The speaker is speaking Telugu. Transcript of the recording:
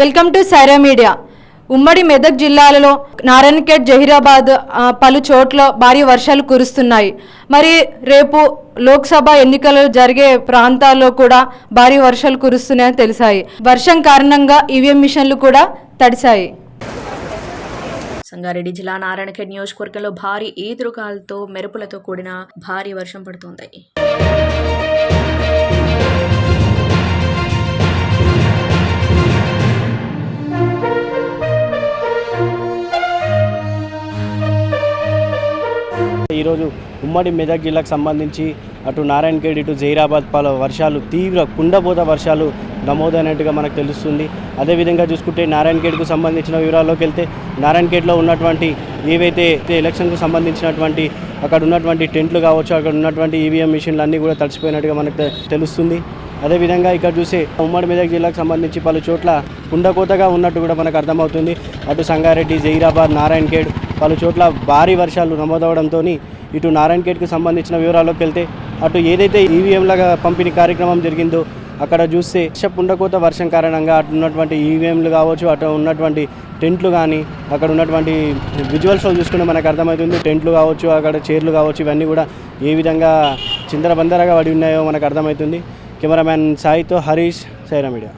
Welcome to Sye Raa media. ఉమ్మడి మెదక్ జిల్లాలలో నారాయణఖేడ్ జహీరాబాద్ పలు చోట్ల భారీ వర్షాలు కురుస్తున్నాయి. మరి రేపు లోక్సభ ఎన్నికలు జరిగే ప్రాంతాల్లో కూడా భారీ వర్షాలు కురుస్తున్నాయని తెలిసాయి. వర్షం కారణంగా ఈవీఎం మిషన్లు కూడా తడిశాయి. సంగారెడ్డి జిల్లా నారాయణఖేడ్ నియోజకవర్గంలో భారీ ఈదురుగాలతో మెరుపులతో కూడిన భారీ వర్షం పడుతోంది. ఈరోజు ఉమ్మడి మెదక్ జిల్లాకు సంబంధించి అటు నారాయణఖేడ్ ఇటు జైరాబాద్ పలు వర్షాలు తీవ్ర కుండపోత వర్షాలు నమోదైనట్టుగా మనకు తెలుస్తుంది. అదేవిధంగా చూసుకుంటే నారాయణఖేడ్కు సంబంధించిన వివరాల్లోకి వెళ్తే నారాయణఖేడ్లో ఉన్నటువంటి ఏవైతే ఎలక్షన్కు సంబంధించినటువంటి అక్కడ ఉన్నటువంటి టెంట్లు కావచ్చు అక్కడ ఉన్నటువంటి ఈవీఎం మిషన్లు అన్నీ కూడా తడిచిపోయినట్టుగా మనకు తెలుస్తుంది. అదేవిధంగా ఇక్కడ చూసే ఉమ్మడి మెదక్ జిల్లాకు సంబంధించి పలు చోట్ల కుండకోతగా ఉన్నట్టు కూడా మనకు అర్థమవుతుంది. అటు సంగారెడ్డి జైరాబాద్ నారాయణఖేడ్ పలు చోట్ల భారీ వర్షాలు నమోదవడంతో ఇటు నారాయణఖేడ్కు సంబంధించిన వివరాల్లోకి వెళ్తే అటు ఏదైతే ఈవీఎంలుగా పంపిణీ కార్యక్రమం జరిగిందో అక్కడ చూస్తే వర్షపుండకోత వర్షం కారణంగా అటు ఉన్నటువంటి ఈవీఎంలు కావచ్చు అటు ఉన్నటువంటి టెంట్లు కానీ అక్కడ ఉన్నటువంటి విజువల్స్లో చూసుకుంటే మనకు అర్థమవుతుంది టెంట్లు కావచ్చు అక్కడ చైర్లు కావచ్చు ఇవన్నీ కూడా ఏ విధంగా చిందరబందరగా పడి ఉన్నాయో మనకు అర్థమవుతుంది. కెమెరామ్యాన్ సాయితో హరీష్ సైరా మీడియా.